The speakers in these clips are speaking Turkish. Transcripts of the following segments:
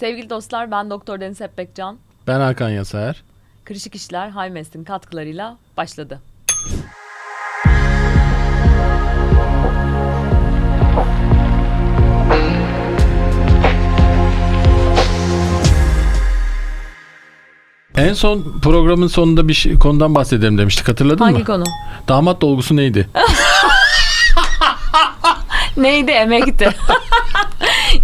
Sevgili dostlar ben Doktor Deniz Hepbekcan. Ben Hakan Yasaer. Kırışık İşler Haymes'in katkılarıyla başladı. En son programın sonunda bir şey, konudan bahsedelim demiştik hatırladın Hangi mı? konu? Damat dolgusu neydi? Neydi emekti.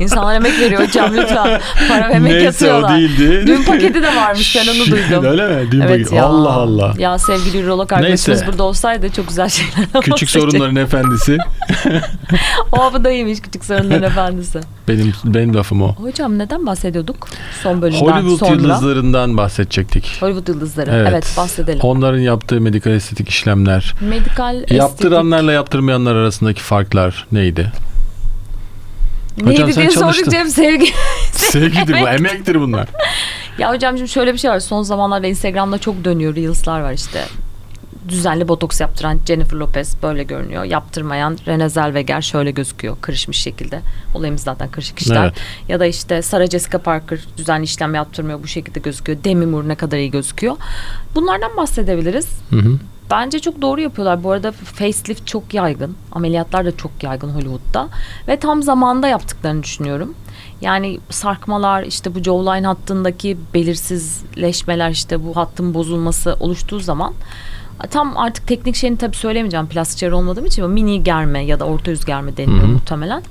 İnsanlar emek veriyor hocam lütfen. Para ve emek Neyse yatıyorlar. o değildi. Dün paketi de varmış ben onu duydum. Öyle mi? Dün Evet paketi. ya. Allah Allah. Ya sevgili ürolog arkadaşımız Neyse. burada olsaydı çok güzel şeyler Küçük sorunların efendisi. O iyiymiş küçük sorunların efendisi. Benim benim lafım o. Hocam neden bahsediyorduk? Son bölümden Hollywood sonra. yıldızlarından bahsedecektik. Hollywood yıldızları. Evet, Evet. bahsedelim. Onların yaptığı medikal estetik işlemler. Medikal estetik. Yaptıranlarla yaptırmayanlar arasındaki farklar neydi? Neydi Hocam sen diye çalıştın. sorduk Cem sevgi. Sevgidir bu, Emek. emektir bunlar. Ya hocam şimdi şöyle bir şey var. Son zamanlarda Instagram'da çok dönüyor. Reels'lar var işte. Düzenli botoks yaptıran Jennifer Lopez böyle görünüyor. Yaptırmayan Renée Zellweger şöyle gözüküyor. Kırışmış şekilde. Olayımız zaten kırışık işler. Evet. Ya da işte Sarah Jessica Parker düzenli işlem yaptırmıyor. Bu şekilde gözüküyor. Demi Moore ne kadar iyi gözüküyor. Bunlardan bahsedebiliriz. Hı hı. Bence çok doğru yapıyorlar. Bu arada facelift çok yaygın. Ameliyatlar da çok yaygın Hollywood'da. Ve tam zamanda yaptıklarını düşünüyorum. Yani sarkmalar işte bu jawline hattındaki belirsizleşmeler işte bu hattın bozulması oluştuğu zaman tam artık teknik şeyini tabii söylemeyeceğim plastik cerrah olmadığım için ama mini germe ya da orta yüz germe deniliyor Hı hı. muhtemelen.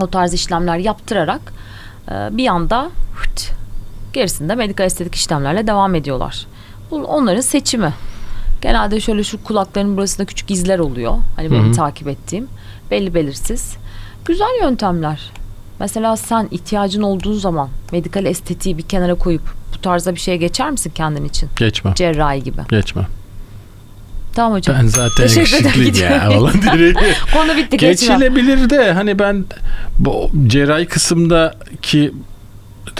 O tarz işlemler yaptırarak e, bir anda gerisinde medikal estetik işlemlerle devam ediyorlar. Bu onların seçimi. Genelde şöyle şu kulakların burasında küçük izler oluyor. Hani benim Hı hı. takip ettiğim. Belli belirsiz. Güzel yöntemler. Mesela sen ihtiyacın olduğu zaman medikal estetiği bir kenara koyup bu tarzda bir şeye geçer misin kendin için? Geçme. Cerrahi gibi. Geçme. Tamam hocam. Ben zaten yakışıklıyım ya. Olan direkt. Konu bitti geçme. Geçilebilir de hani ben bu cerrahi kısımdaki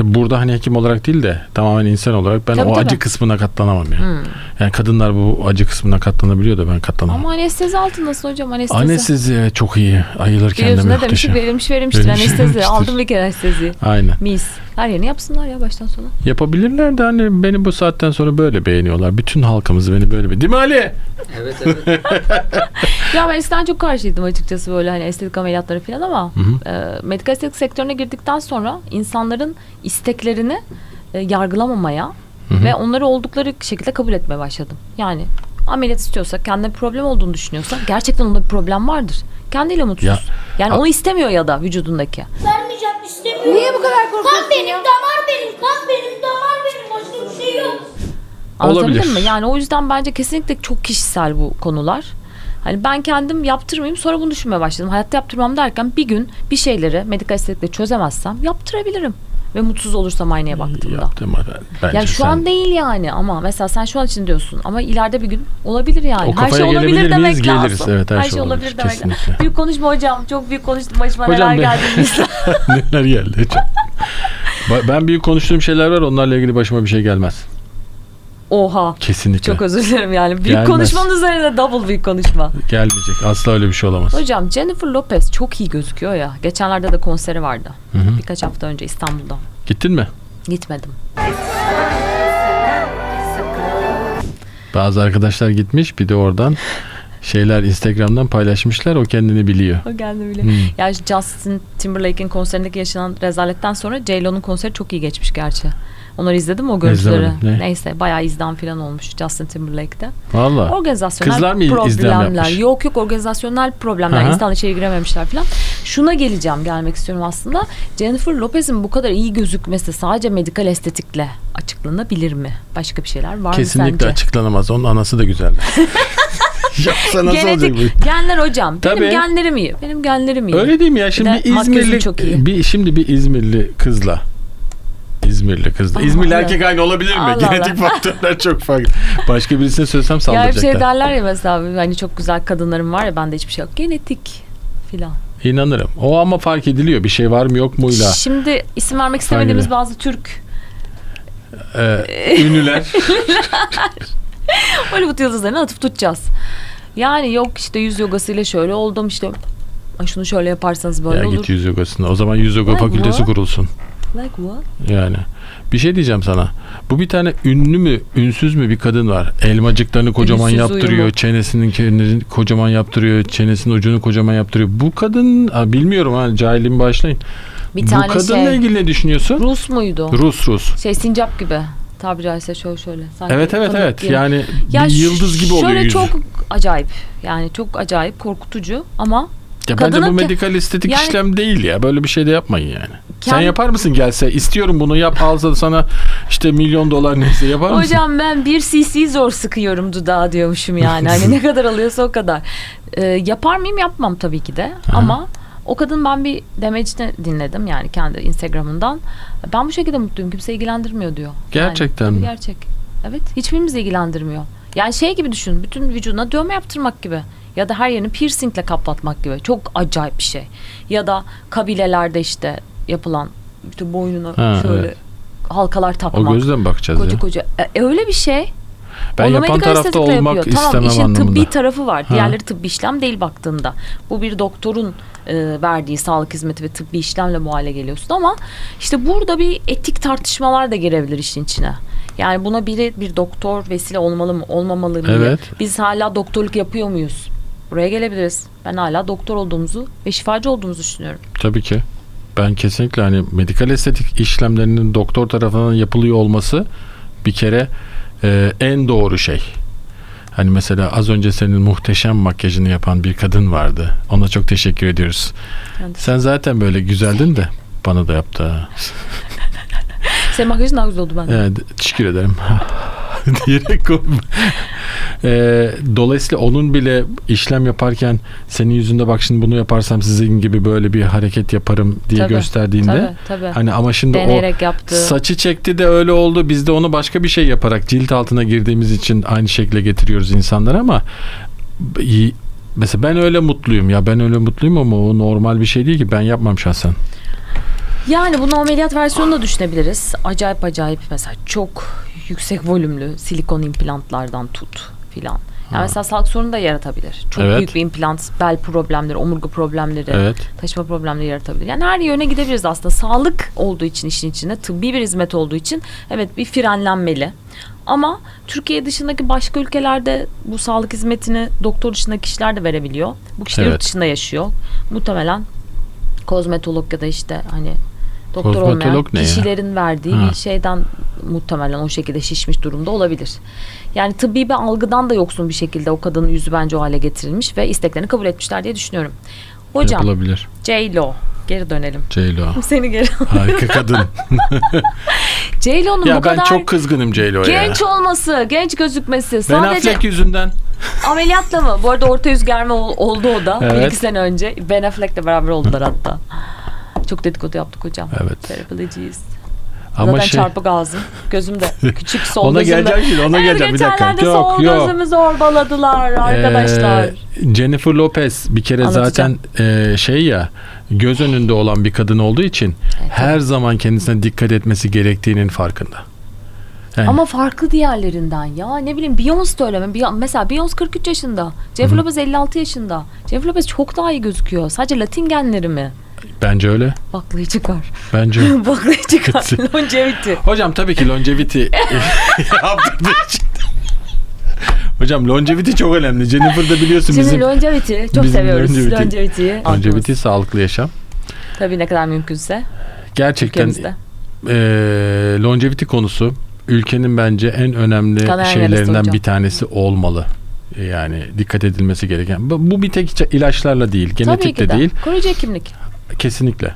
burada hani hekim olarak değil de tamamen insan olarak ben Tabii, o tabii. acı kısmına katlanamam ya. Hmm. Yani kadınlar bu acı kısmına katlanabiliyor da ben katlanamam. Ama anestezi altındasın hocam anestezi. Anestezi evet çok iyi. Ayılırken de Biliyorsun ne demiştik muhteşem. verilmiş verilmiştir Verilmiş, anestezi. verilmiştir. Aldım bir kere anestezi. Aynen. Mis. Her yerini yapsınlar ya baştan sona. Yapabilirler de hani beni bu saatten sonra böyle beğeniyorlar. Bütün halkımız beni böyle be. Değil mi Ali? Evet evet. Ya ben eskiden çok karşıydım açıkçası böyle hani estetik ameliyatları falan ama Hı hı. e, medikal estetik sektörüne girdikten sonra insanların isteklerini e, yargılamamaya Hı hı. ve onları oldukları şekilde kabul etmeye başladım. Yani ameliyat istiyorsa, kendine bir problem olduğunu düşünüyorsa gerçekten onda bir problem vardır. Kendiyle mutsuz. Ya- yani A- onu istemiyor ya da vücudundaki. Vermeyeceğim istemiyorum. Niye bu kadar korkuyorsun Kan benim, damar benim, kan benim, damar benim. Başka bir şey yok. Anlatabildim Olabilir. mi? Yani o yüzden bence kesinlikle çok kişisel bu konular. Hani ben kendim yaptırmayayım sonra bunu düşünmeye başladım. Hayatta yaptırmam derken bir gün bir şeyleri medikal estetikle çözemezsem yaptırabilirim. Ve mutsuz olursam aynaya baktığımda. Yaptım ben. Bence Yani şu sen- an değil yani ama mesela sen şu an için diyorsun ama ileride bir gün olabilir yani. O her şey olabilir demek miyiz? lazım. Geliriz. Evet, her şey olabilir. olabilir demek lazım. Kesinlikle. Büyük konuşma hocam. Çok büyük konuştum. Başıma Hocam neler geldi. Neler geldi hocam? Ben büyük konuştuğum şeyler var onlarla ilgili başıma bir şey gelmez. Oha. Kesinlikle. Çok özür dilerim yani. Büyük Gelmez. konuşmanın üzerine double büyük konuşma. Gelmeyecek. Asla öyle bir şey olamaz. Hocam Jennifer Lopez çok iyi gözüküyor ya. Geçenlerde de konseri vardı. Hı hı. Birkaç hafta önce İstanbul'da. Gittin mi? Gitmedim. Bazı arkadaşlar gitmiş bir de oradan şeyler Instagram'dan paylaşmışlar o kendini biliyor. O geldi bile. Hmm. Ya Justin Timberlake'in konserindeki yaşanan rezaletten sonra J-Lo'nun konseri çok iyi geçmiş gerçi. Onları izledim o görüntüleri? Ne? Neyse bayağı izdan falan olmuş Justin Timberlake'te. Valla. Organizasyonel Kızlar mı problemler. Yok yok organizasyonel problemler. Aha. İnsan içeri girememişler falan. Şuna geleceğim gelmek istiyorum aslında. Jennifer Lopez'in bu kadar iyi gözükmesi sadece medikal estetikle açıklanabilir mi? Başka bir şeyler var mı Kesinlikle sence? açıklanamaz. Onun anası da güzeldi. Yoksa nasıl olacak Genetik bu? genler hocam. Tabii. Benim genlerim iyi. Benim genlerim iyi. Öyle değil mi ya? Şimdi de bir İzmirli çok iyi. bir şimdi bir İzmirli kızla İzmirli. Allah İzmirli Allah. erkek aynı olabilir mi? Allah Genetik Allah. faktörler çok farklı. Başka birisine söylesem Ya hep saldıracaklar. şey derler ya mesela hani çok güzel kadınlarım var ya bende hiçbir şey yok. Genetik filan. İnanırım. O ama fark ediliyor. Bir şey var mı yok muyla. Şimdi isim vermek istemediğimiz gibi. bazı Türk Ee, ünlüler. Hollywood yıldızlarına atıp tutacağız. Yani yok işte yüz yogasıyla şöyle oldum işte. Şunu şöyle yaparsanız böyle ya olur. git yüz yogasına. O zaman yüz yoga fakültesi bu. kurulsun. Like what? Yani bir şey diyeceğim sana. Bu bir tane ünlü mü, ünsüz mü bir kadın var. Elmacıklarını kocaman Ünsüz yaptırıyor, uyumu. çenesinin kendini kocaman yaptırıyor, çenesinin ucunu kocaman yaptırıyor. Bu kadın, ha, bilmiyorum ha, cahilim başlayın. Bir Bu tane kadınla şey. ilgili ne düşünüyorsun? Rus muydu? Rus Rus. Şey sincap gibi. Tabiri caizse şöyle şöyle. Sanki Evet evet evet. gibi. Yani Ya bir yıldız gibi oluyor Şöyle yüzü. çok acayip. Yani çok acayip, korkutucu ama Ya bence kadının bu medikal estetik Yani- işlem değil ya. Böyle bir şey de yapmayın yani. Sen Kend- yapar mısın gelse? İstiyorum bunu yap alsa sana işte milyon dolar neyse yapar mısın? Hocam ben bir cc zor sıkıyorum dudağa diyormuşum yani. Hani ne kadar alıyorsa o kadar. Ee, yapar mıyım? Yapmam tabii ki de. Ama o kadın ben bir demecini dinledim yani kendi Instagram'ından. Ben bu şekilde mutluyum. Kimse ilgilendirmiyor diyor. Gerçekten yani, mi? tabii Gerçek. Evet. Hiçbirimizi ilgilendirmiyor. Yani şey gibi düşün. Bütün vücuduna dövme yaptırmak gibi. Ya da her yerini piercingle kaplatmak gibi. Çok acayip bir şey. Ya da kabilelerde işte yapılan işte boynuna Ha, şöyle evet. halkalar O takmak. gözle bakacağız Koca ya? koca. E, öyle bir şey. Ben Onu yapan medikal tarafta estetikle olmak yapıyor. istemem tamam, işin anlamında. tıbbi tarafı var. Ha. Diğerleri tıbbi işlem değil baktığında. Bu bir doktorun e, verdiği sağlık hizmeti ve tıbbi işlemle bu hale geliyorsun ama işte burada bir etik tartışmalar da girebilir işin içine. Yani buna biri bir doktor vesile olmalı mı, olmamalı mı? Evet. Biz hala doktorluk yapıyor muyuz? Buraya gelebiliriz. Ben hala doktor olduğumuzu ve şifacı olduğumuzu düşünüyorum. Tabii ki. Ben kesinlikle hani medikal estetik işlemlerinin doktor tarafından yapılıyor olması bir kere e, en doğru şey. Hani mesela az önce senin muhteşem makyajını yapan bir kadın vardı. Ona çok teşekkür ediyoruz. Yani Sen zaten böyle güzeldin de bana da yaptı. senin makyajın daha güzel oldu benden. Evet, teşekkür ederim. diyerek kom- Ee, dolayısıyla onun bile işlem yaparken senin yüzünde bak şimdi bunu yaparsam sizin gibi böyle bir hareket yaparım diye Tabii, gösterdiğinde Tabii tabii. hani ama şimdi Deneyerek o yaptı. saçı çekti de öyle oldu biz de onu başka bir şey yaparak cilt altına girdiğimiz için aynı şekle getiriyoruz insanlar ama mesela ben öyle mutluyum ya ben öyle mutluyum ama o normal bir şey değil ki ben yapmam şahsen. Yani bunu ameliyat versiyonunda düşünebiliriz. Acayip acayip mesela çok yüksek volümlü silikon implantlardan tut filan. Yani mesela sağlık sorunu da yaratabilir. Çok Evet. büyük bir implant, bel problemleri, omurga problemleri, Evet. taşıma problemleri yaratabilir. Yani her yöne gidebiliriz aslında. Sağlık olduğu için işin içinde, tıbbi bir hizmet olduğu için evet bir frenlenmeli. Ama Türkiye dışındaki başka ülkelerde bu sağlık hizmetini doktor dışındaki kişiler de verebiliyor. Bu kişiler Evet. yurt dışında yaşıyor. Muhtemelen kozmetolog ya da işte hani doktor olmayan ne ya? kişilerin verdiği Ha. bir şeyden muhtemelen o şekilde şişmiş durumda olabilir. Yani tıbbi bir algıdan da yoksun bir şekilde o kadının yüzü bence o hale getirilmiş ve isteklerini kabul etmişler diye düşünüyorum. Hocam Yapılabilir. J-Lo geri dönelim. J-Lo. Seni geri. Harika kadın. J-Lo'nun ya bu ben kadar çok kızgınım J-Lo'ya. genç olması, genç gözükmesi Ben sadece Affleck yüzünden. ameliyatla mı? Bu arada orta yüz germe ol- oldu o da. Bir Evet. iki sene önce. Ben Affleck'le beraber oldular hatta. Çok dedikodu yaptık hocam. Evet. Terapileciyiz. Ama Zaten şey çarpık ağzım. Gözümde. Küçük sol Ona gözümde. geleceğim şimdi, ona Evet, geleceğim. Bir dakika. Yok, sol yok. gözümü zorbaladılar arkadaşlar. Ee, Jennifer Lopez bir kere Anlatacağım. zaten e, şey ya göz önünde olan bir kadın olduğu için Evet, her zaman kendisine dikkat etmesi gerektiğinin farkında. Yani, Ama farklı diğerlerinden ya. Ne bileyim Beyoncé de öyle mesela Beyoncé 43 yaşında. Jennifer Lopez 56 yaşında. Jennifer Lopez çok daha iyi gözüküyor. Sadece Latin genleri mi? Bence öyle. Baklayı çıkar. Bence. Baklayı çıkar. Longevity. Hocam tabii ki longevity yaptırdığı için. Hocam longevity çok önemli. Jennifer da biliyorsun Şimdi bizim longevity çok bizim seviyoruz. longevity. Longevity'yi. longevity sağlıklı yaşam. Tabii ne kadar mümkünse Gerçekten ülkemizde. e, longevity konusu ülkenin bence en önemli yarası şeylerinden bir tanesi olmalı. Yani dikkat edilmesi gereken. Bu bir tek ilaçlarla değil, Tabii genetik ki de de. değil. Koruyucu hekimlik. Kesinlikle.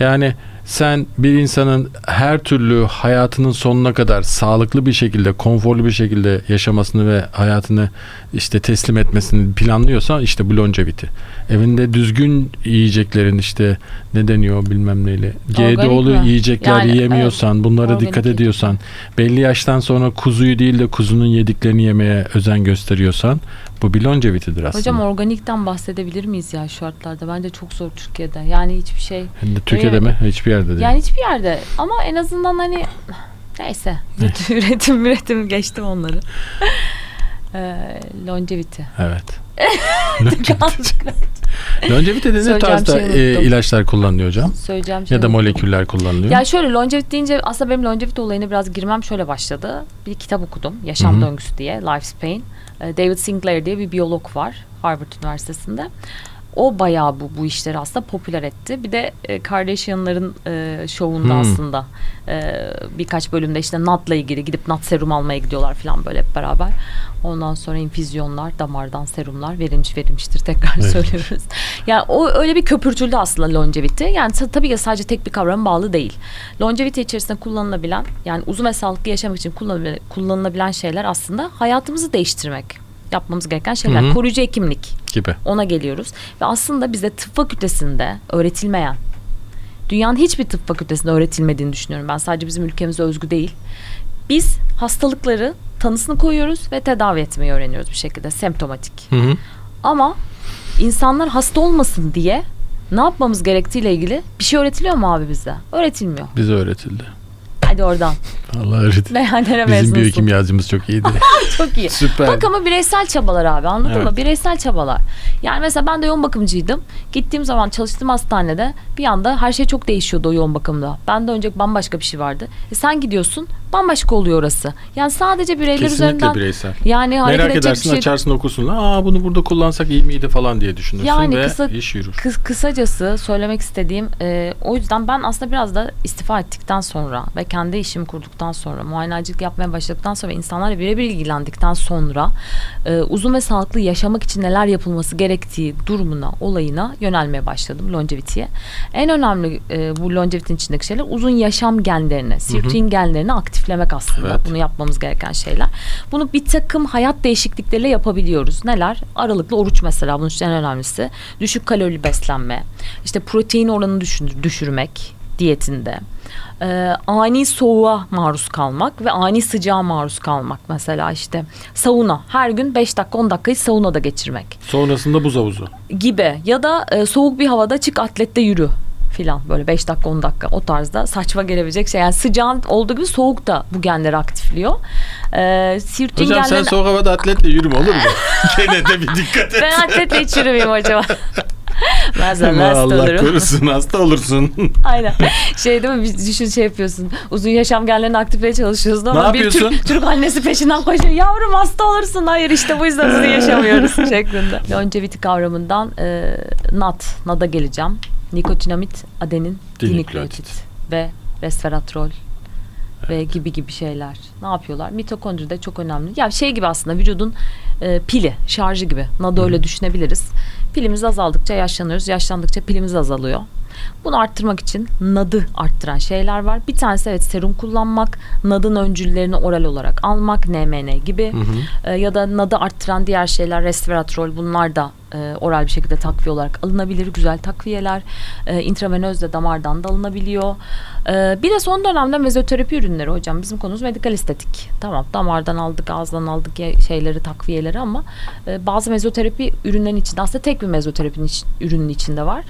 Yani sen bir insanın her türlü hayatının sonuna kadar sağlıklı bir şekilde, konforlu bir şekilde yaşamasını ve hayatını işte teslim etmesini planlıyorsan işte bu longevity. Evinde düzgün yiyeceklerin işte ne deniyor bilmem neyle. GDO'lu yiyecekler Yani, yiyemiyorsan, bunlara Organik dikkat ediyorsan, belli yaştan sonra kuzuyu değil de kuzunun yediklerini yemeye özen gösteriyorsan bu bir longevity'dir aslında. Hocam organikten bahsedebilir miyiz ya şartlarda? Bence çok zor Türkiye'de. Yani hiçbir şey. De Türkiye'de mi? Hiçbir yerde değil. Yani hiçbir yerde. Ama en azından hani neyse. üretim üretim geçtim onları. Ee, longevity. Evet. Longevite'de ne Söyleyeceğim tarzda şeyi e, ilaçlar kullanılıyor hocam? Söyleyeceğim şey Ya da unuttum. moleküller kullanılıyor? Ya şöyle longevity deyince aslında benim longevity olayına biraz girmem şöyle başladı. Bir kitap okudum. Yaşam Hı hı. Döngüsü diye. Lifespan. Ee, David Sinclair diye bir biyolog var Harvard Üniversitesi'nde. O bayağı bu bu işleri aslında popüler etti. Bir de e, Kardashian'ların e, şovunda Hmm. aslında e, birkaç bölümde işte NAD'la ilgili gidip NAD serum almaya gidiyorlar falan böyle hep beraber. Ondan sonra infüzyonlar, damardan serumlar verilmiş verilmiştir tekrar Evet. söylüyoruz. Yani o öyle bir köpürtüldü aslında longevity. Yani ta- tabii ki sadece tek bir kavrama bağlı değil. Longevity içerisinde kullanılabilen yani uzun ve sağlıklı yaşamak için kullanılabilen, kullanılabilen şeyler aslında hayatımızı değiştirmek. Yapmamız gereken şeyler. Hı hı. Koruyucu hekimlik gibi. ona geliyoruz. Ve aslında bize tıp fakültesinde öğretilmeyen, dünyanın hiçbir tıp fakültesinde öğretilmediğini düşünüyorum. Ben sadece bizim ülkemize özgü değil. Biz hastalıkları tanısını koyuyoruz ve tedavi etmeyi öğreniyoruz bir şekilde semptomatik. Hı hı. Ama insanlar hasta olmasın diye ne yapmamız gerektiğiyle ilgili bir şey öğretiliyor mu abi bize? Öğretilmiyor. Bize öğretildi. Hadi oradan. Allah öğretti. Meyhanere Bizim biyokimyacımız çok iyiydi. Çok iyi. Süper. Bak ama bireysel çabalar abi anladın Evet. mı? Bireysel çabalar. Yani mesela ben de yoğun bakımcıydım. Gittiğim zaman çalıştığım hastanede bir anda her şey çok değişiyordu o yoğun bakımda. Ben de önce bambaşka bir şey vardı. E sen gidiyorsun bambaşka oluyor orası. Yani sadece bireyler Kesinlikle üzerinden bireysel. yani hareket Merak edecek edersin bir şey açarsın okursun. Aa bunu burada kullansak iyi miydi falan diye düşünürsün Yani ve kısa- iş yürür. Kıs- kısacası söylemek istediğim e, o yüzden ben aslında biraz da istifa ettikten sonra ve kendi işimi kurduktan sonra muayenecilik yapmaya başladıktan sonra ve insanlarla birebir ilgilendikten sonra e, uzun ve sağlıklı yaşamak için neler yapılması gerektiği durumuna olayına yönelmeye başladım longevity'ye. En önemli e, bu longevity'nin içindeki şeyler uzun yaşam genlerini, sirtuin genlerini aktiflemek aslında. Evet. Bunu yapmamız gereken şeyler. Bunu bir takım hayat değişiklikleriyle yapabiliyoruz. Neler? Aralıklı oruç mesela bunun için en önemlisi. Düşük kalorili beslenme. İşte protein oranını düşür- düşürmek diyetinde. Ee, ani soğuğa maruz kalmak ve ani sıcağa maruz kalmak mesela işte sauna her gün 5 dakika 10 dakikayı saunada geçirmek Sonrasında buz havuzu. gibi ya da e, soğuk bir havada çık atlette yürü filan böyle 5 dakika 10 dakika o tarzda saçma gelebilecek şey. Yani sıcağın olduğu gibi soğuk da bu genleri aktifliyor. Ee, sirtuin Hocam sen soğuk havada atletle yürüme olur mu? Gene de bir dikkat et. Ben atletle hiç yürümeyeyim acaba. Bazen hasta Allah olurum. korusun hasta olursun. Aynen. Şey değil mi? Bir düşün şey yapıyorsun. Uzun yaşam genlerini aktiflemeye çalışıyorsun ama Ne bir yapıyorsun? Türk, Türk annesi peşinden koşuyor. Yavrum hasta olursun. Hayır işte bu yüzden uzun yaşamıyoruz şeklinde. Longevity kavramından e, NAD, NAD'a geleceğim. Nikotinamit, adenin, Dinükleotit. dinükleotit ve resveratrol ve gibi gibi şeyler. Ne yapıyorlar? Mitokondri de çok önemli. Ya şey gibi aslında vücudun e, pili, şarjı gibi. NAD'ı öyle düşünebiliriz. Pilimiz azaldıkça yaşlanıyoruz. Yaşlandıkça pilimiz azalıyor. Bunu arttırmak için NAD'ı arttıran şeyler var. Bir tanesi evet serum kullanmak, NAD'ın öncüllerini oral olarak almak, NMN gibi. E, ya da NAD'ı arttıran diğer şeyler resveratrol bunlar da e, oral bir şekilde takviye olarak alınabilir. Güzel takviyeler. E, intravenöz de damardan da alınabiliyor. E, bir de son dönemde mezoterapi ürünleri hocam. Bizim konumuz medikal estetik. Tamam damardan aldık, ağızdan aldık şeyleri, takviyeleri ama e, bazı mezoterapi ürünlerin içinde aslında tek bir mezoterapinin iç- ürünün içinde var.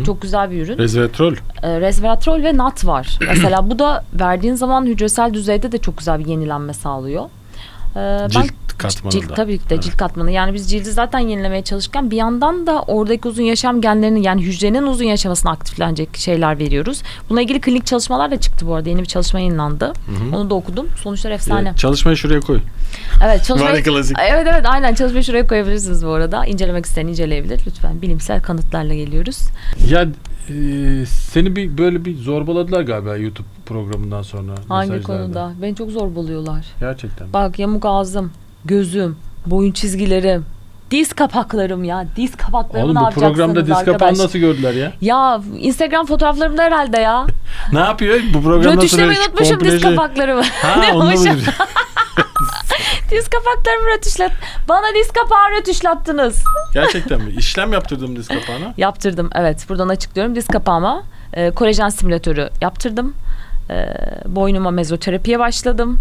E, çok güzel bir ürün. Resveratrol. E, resveratrol ve NAT var. Mesela bu da verdiğin zaman hücresel düzeyde de çok güzel bir yenilenme sağlıyor. E, ben- Cilt katmanında. Cilt tabii ki de Evet. cilt katmanı. Yani biz cildi zaten yenilemeye çalışırken bir yandan da oradaki uzun yaşam genlerini yani hücrenin uzun yaşamasını aktiflenecek şeyler veriyoruz. Bununla ilgili klinik çalışmalar da çıktı bu arada. Yeni bir çalışma yayınlandı. Onu da okudum. Sonuçlar efsane. Ee, çalışmayı şuraya koy. Evet çalışmayı... Klasik. Evet evet aynen çalışmayı şuraya koyabilirsiniz bu arada. İncelemek isteyen inceleyebilir. Lütfen bilimsel kanıtlarla geliyoruz. Ya e, seni bir böyle bir zorbaladılar galiba YouTube programından sonra. Hangi konuda? Beni çok zor buluyorlar. Gerçekten. mi? Bak yamuk ağzım, gözüm, boyun çizgilerim, diz kapaklarım ya. Diz kapaklarımı Oğlum ne bu yapacaksınız programda diz kapağını arkadaş? nasıl gördüler ya? Ya Instagram fotoğraflarımda herhalde ya. Ne yapıyor? Bu program nasıl Rötuşlamayı unutmuşum diz kapaklarımı. Ha Ne onu diz kapaklarımı rötuşlat. Bana diz kapağı rötuşlattınız. Gerçekten mi? İşlem yaptırdım diz kapağına. Yaptırdım evet. Buradan açıklıyorum. Diz kapağıma e, kolajen simülatörü yaptırdım. E, boynuma mezoterapiye başladım.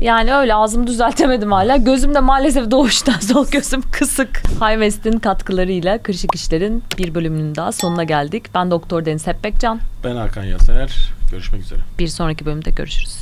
Yani öyle ağzımı düzeltemedim hala. Gözüm de maalesef doğuştan sol gözüm kısık. Hayvest'in katkılarıyla Kırışık İşler'in bir bölümünün daha sonuna geldik. Ben Doktor Deniz Hepbekcan. Ben Hakan Yaser. Görüşmek üzere. Bir sonraki bölümde görüşürüz.